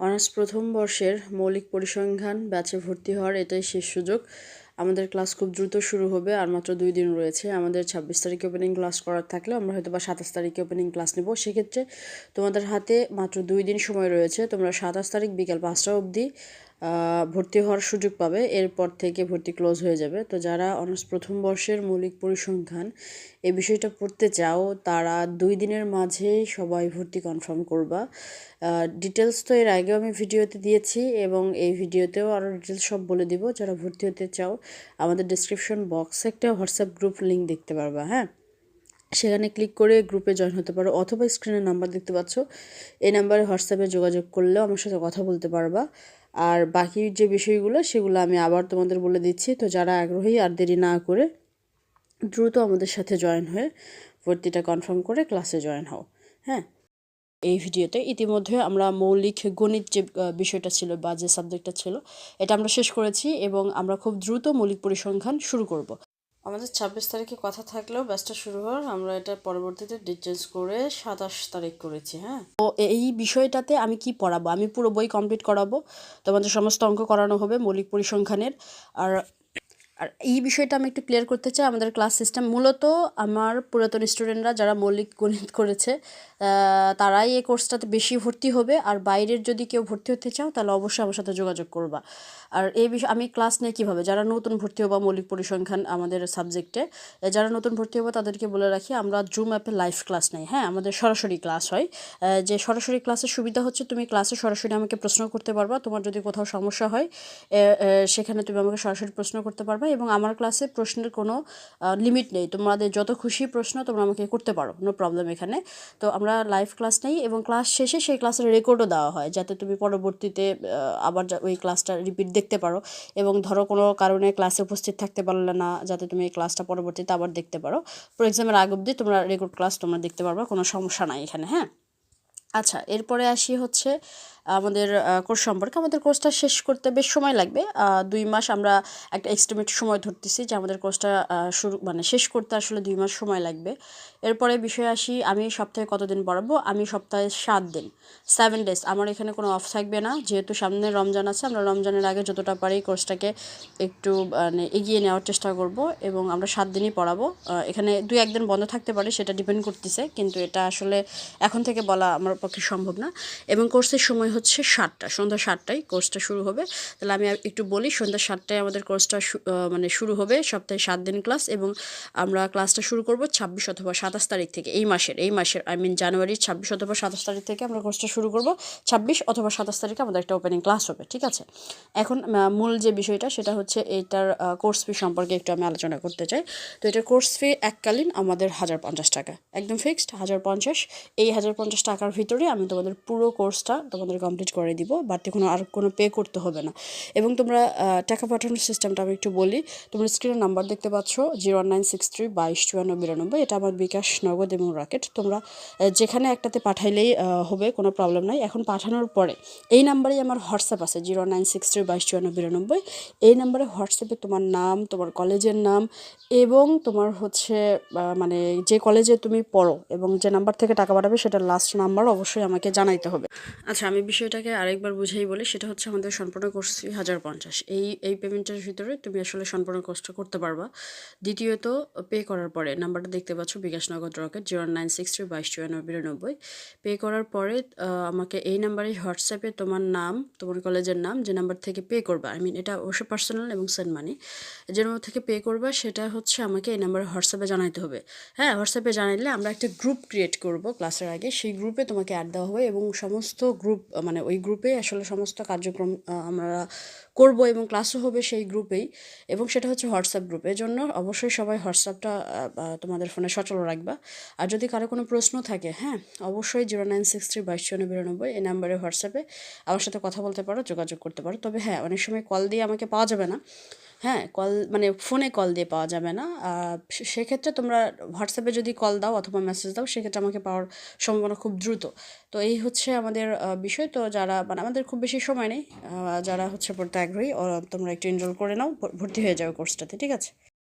Honours প্রথম বর্ষের মৌলিক পরিসংখ্যান ব্যাচে ভর্তি হওয়ার এটাই শেষ সুযোগ। আমাদের ক্লাস খুব দ্রুত শুরু হবে আর মাত্র দুই দিন রয়েছে। আমাদের ছাব্বিশ তারিখে ওপেনিং ক্লাস করার থাকলে আমরা হয়তো বা সাতাশ তারিখে ওপেনিং ক্লাস নেব। সেক্ষেত্রে তোমাদের হাতে মাত্র দুই দিন সময় রয়েছে। তোমরা সাতাশ তারিখ বিকাল পাঁচটা অবধি ভর্তি হওয়ার সুযোগ পাবে, এরপর থেকে ভর্তি ক্লোজ হয়ে যাবে। তো যারা অনার্স প্রথম বর্ষের মৌলিক পরিসংখ্যান এই বিষয়টা পড়তে চাও, তারা দুই দিনের মাঝে সবাই ভর্তি কনফার্ম করবা। ডিটেলস তো এর আগেও আমি ভিডিওতে দিয়েছি এবং এই ভিডিওতেও আরও ডিটেলস সব বলে দিব। যারা ভর্তি হতে চাও, আমাদের ডিসক্রিপশন বক্সে একটা হোয়াটসঅ্যাপ গ্রুপ লিঙ্ক দেখতে পারবা হ্যাঁ? সেখানে ক্লিক করে গ্রুপে জয়েন হতে পারো অথবা স্ক্রিনের নাম্বার দেখতে পাচ্ছ। এই নাম্বারে হোয়াটসঅ্যাপে যোগাযোগ করলেও আমার সাথে কথা বলতে পারবা। আর বাকি যে বিষয়গুলো, সেগুলো আমি আবার তোমাদের বলে দিচ্ছি। তো যারা আগ্রহী আর দেরি না করে দ্রুত আমাদের সাথে জয়েন হয়ে ভর্তিটা কনফার্ম করে ক্লাসে জয়েন হও। হ্যাঁ? এই ভিডিওতে ইতিমধ্যে আমরা মৌলিক গণিত যে বিষয়টা ছিল বা যে সাবজেক্টটা ছিল, এটা আমরা শেষ করেছি এবং আমরা খুব দ্রুত মৌলিক পরিসংখ্যান শুরু করব। আমাদের ছাব্বিশ তারিখে কথা থাকলেও ব্যাচটা শুরু হওয়ার, আমরা এটা পরবর্তীতে ডিটেলস করে সাতাশ তারিখ করেছি হ্যাঁ? তো এই বিষয়টাতে আমি কি পড়াবো? আমি পুরো বই কমপ্লিট করাবো। তোমাদের সমস্ত অঙ্ক করানো হবে মৌলিক পরিসংখ্যানের। আর আর এই বিষয়টা আমি একটু ক্লিয়ার করতে চাই, আমাদের ক্লাস সিস্টেম মূলত আমার পুরাতন স্টুডেন্টরা যারা মৌলিক গণিত করেছে তারাই এই কোর্সটাতে বেশি ভর্তি হবে। আর বাইরের যদি কেউ ভর্তি হতে চাও, তাহলে অবশ্যই আমার সাথে যোগাযোগ করবা। আর এই বিষয়ে, আমি ক্লাস নেই কীভাবে, যারা নতুন ভর্তি হব মৌলিক পরিসংখ্যান আমাদের সাবজেক্টে যারা নতুন ভর্তি হব তাদেরকে বলে রাখি, আমরা জুম অ্যাপে লাইভ ক্লাস নেই। হ্যাঁ আমাদের সরাসরি ক্লাস হয়। যে সরাসরি ক্লাসের সুবিধা হচ্ছে, তুমি ক্লাসে সরাসরি আমাকে প্রশ্ন করতে পারবা। তোমার যদি কোথাও সমস্যা হয় সেখানে তুমি আমাকে সরাসরি প্রশ্ন করতে পারবা। এবং আমার ক্লাসে প্রশ্নের কোনো লিমিট নেই। তোমাদের যত খুশি প্রশ্ন তোমরা আমাকে করতে পারো নো প্রবলেম এখানে। তো আমরা লাইভ ক্লাস নেই এবং ক্লাস শেষে সেই ক্লাসের রেকর্ডও দেওয়া হয়, যাতে তুমি পরবর্তীতে আবার ওই ক্লাসটা রিপিট দেখতে পারো। এবং ধরো কোনো কারণে ক্লাসে উপস্থিত থাকতে পারলে না, যাতে তুমি এই ক্লাসটা পরবর্তীতে আবার দেখতে পারো। ফর এক্সামের আগ অব্দি তোমরা রেকর্ড ক্লাস তোমরা দেখতে পারবা, কোনো সমস্যা নাই এখানে হ্যাঁ? আচ্ছা এরপরে আসি হচ্ছে আমাদের কোর্স সম্পর্কে আমাদের কোর্সটা শেষ করতে বেশ সময় লাগবে। দুই মাস আমরা একটা এক্সটিমেট সময় ধরতেছি যে আমাদের কোর্সটা শুরু মানে শেষ করতে আসলে দুই মাস সময় লাগবে। এরপরে বিষয়ে আসি, আমি সপ্তাহে কতদিন পড়াবো? আমি সপ্তাহে সাত দিন সেভেন ডেজ আমার এখানে কোনো অফ থাকবে না। যেহেতু সামনে রমজান আছে, আমরা রমজানের আগে যতটা পারি কোর্সটাকে একটু মানে এগিয়ে নেওয়ার চেষ্টা করব এবং আমরা সাত দিনই পড়াবো। এখানে দুই একদিন বন্ধ থাকতে পারে, সেটা ডিপেন্ড করতেছে। কিন্তু এটা আসলে এখন থেকে বলা আমার পক্ষে সম্ভব না। এবং কোর্সের সময় হচ্ছে সাতটা, সন্ধ্যা সাতটায় কোর্সটা শুরু হবে। তাহলে আমি একটু বলি, সন্ধ্যা সাতটায় আমাদের কোর্সটা মানে শুরু হবে সপ্তাহে সাত দিন ক্লাস এবং আমরা ক্লাসটা শুরু করব ছাব্বিশ অথবা সাতাশ তারিখ থেকে, এই মাসের এই মাসের আই মিন জানুয়ারির ছাব্বিশ অথবা সাতাশ তারিখ থেকে আমরা কোর্সটা শুরু করব। ছাব্বিশ অথবা সাতাশ তারিখে আমাদের একটা ওপেনিং ক্লাস হবে, ঠিক আছে? এখন মূল যে বিষয়টা সেটা হচ্ছে এটার কোর্স ফি সম্পর্কে একটু আমি আলোচনা করতে চাই। তো এটার কোর্স ফি এককালীন আমাদের হাজার পঞ্চাশ টাকা, একদম ফিক্সড হাজার পঞ্চাশ। এই হাজার পঞ্চাশ টাকার ভিতরে আমি তোমাদের পুরো কোর্সটা তোমাদের কমপ্লিট করে দিব বাড়তি কোনো আর কোনো পে করতে হবে না। এবং তোমরা টাকা পাঠানোর সিস্টেমটা আমি একটু বলি। তোমরা স্ক্রিনে নাম্বার দেখতে পাচ্ছ জিরো নাইন সিক্স থ্রি বাইশ, চুয়ান্ন, বিরানব্বই, এটা আমার বিকাশ, নগদ এবং রকেট। তোমরা যেখানে একটাতে পাঠাইলেই হবে, কোনো প্রবলেম নাই। এখন পাঠানোর পরে, এই নাম্বারেই আমার হোয়াটসঅ্যাপ আছে জিরো নাইন সিক্স থ্রি বাইশ এই নাম্বারে হোয়াটসঅ্যাপে তোমার নাম, তোমার কলেজের নাম এবং তোমার হচ্ছে মানে যে কলেজে তুমি পড়ো এবং যে নাম্বার থেকে টাকা পাঠাবে সেটা লাস্ট নাম্বার অবশ্যই আমাকে জানাইতে হবে। আচ্ছা আমি বিষয়টাকে আরেকবার বুঝাই বলি, সেটা হচ্ছে আমাদের সম্পূর্ণ কোর্স ফি হাজার পঞ্চাশ। এই এই পেমেন্টের ভিতরে তুমি আসলে সম্পূর্ণ কোর্সটা করতে পারবা। দ্বিতীয়ত পে করার পরে নাম্বারটা দেখতে পাচ্ছ, bKash Nagad Rocket zero nine six three বাইশ চুয়ান্ন বিরানব্বই। পে করার পরে আমাকে এই নাম্বারে হোয়াটসঅ্যাপে তোমার নাম, তোমার কলেজের নাম, যে নাম্বার থেকে পে করবা আই মিন এটা অবশ্যই পার্সোনাল এবং সেন্ড মানি যে নাম্বার থেকে পে করবা, সেটা হচ্ছে আমাকে এই নাম্বারে হোয়াটসঅ্যাপে জানাইতে হবে। হ্যাঁ হোয়াটসঅ্যাপে জানাইলে আমরা একটা গ্রুপ ক্রিয়েট করব ক্লাসের আগে। সেই গ্রুপে তোমাকে অ্যাড দেওয়া হবে এবং সমস্ত গ্রুপ মানে ওই গ্রুপে আসলে সমস্ত কার্যক্রম আমরা করব এবং ক্লাসও হবে সেই গ্রুপেই এবং সেটা হচ্ছে হোয়াটসঅ্যাপ গ্রুপের জন্য অবশ্যই সবাই হোয়াটসঅ্যাপটা তোমাদের ফোনে সচল রাখবা। আর যদি কারও কোনো প্রশ্ন থাকে হ্যাঁ অবশ্যই জিরো নাইন সিক্স থ্রি বাইশ চুয়ান্ন বিরানব্বই এই নাম্বারে হোয়াটসঅ্যাপে আমার সাথে কথা বলতে পারো, যোগাযোগ করতে পারো। তবে হ্যাঁ অনেক সময় কল দিয়ে আমাকে পাওয়া যাবে না। হ্যাঁ কল মানে ফোনে কল দিয়ে পাওয়া যাবে না। সেক্ষেত্রে তোমরা হোয়াটসঅ্যাপে যদি কল দাও অথবা মেসেজ দাও, সেক্ষেত্রে আমাকে পাওয়ার সম্ভাবনা খুব দ্রুত। তো এই হচ্ছে আমাদের বিষয়। তো যারা মানে আমাদের খুব বেশি সময় নেই যারা হচ্ছে পড়তে আগ্রহী তোমরা একটু এনরোল করে নাও ভর্তি হয়ে যাও কোর্সটাতে ঠিক আছে?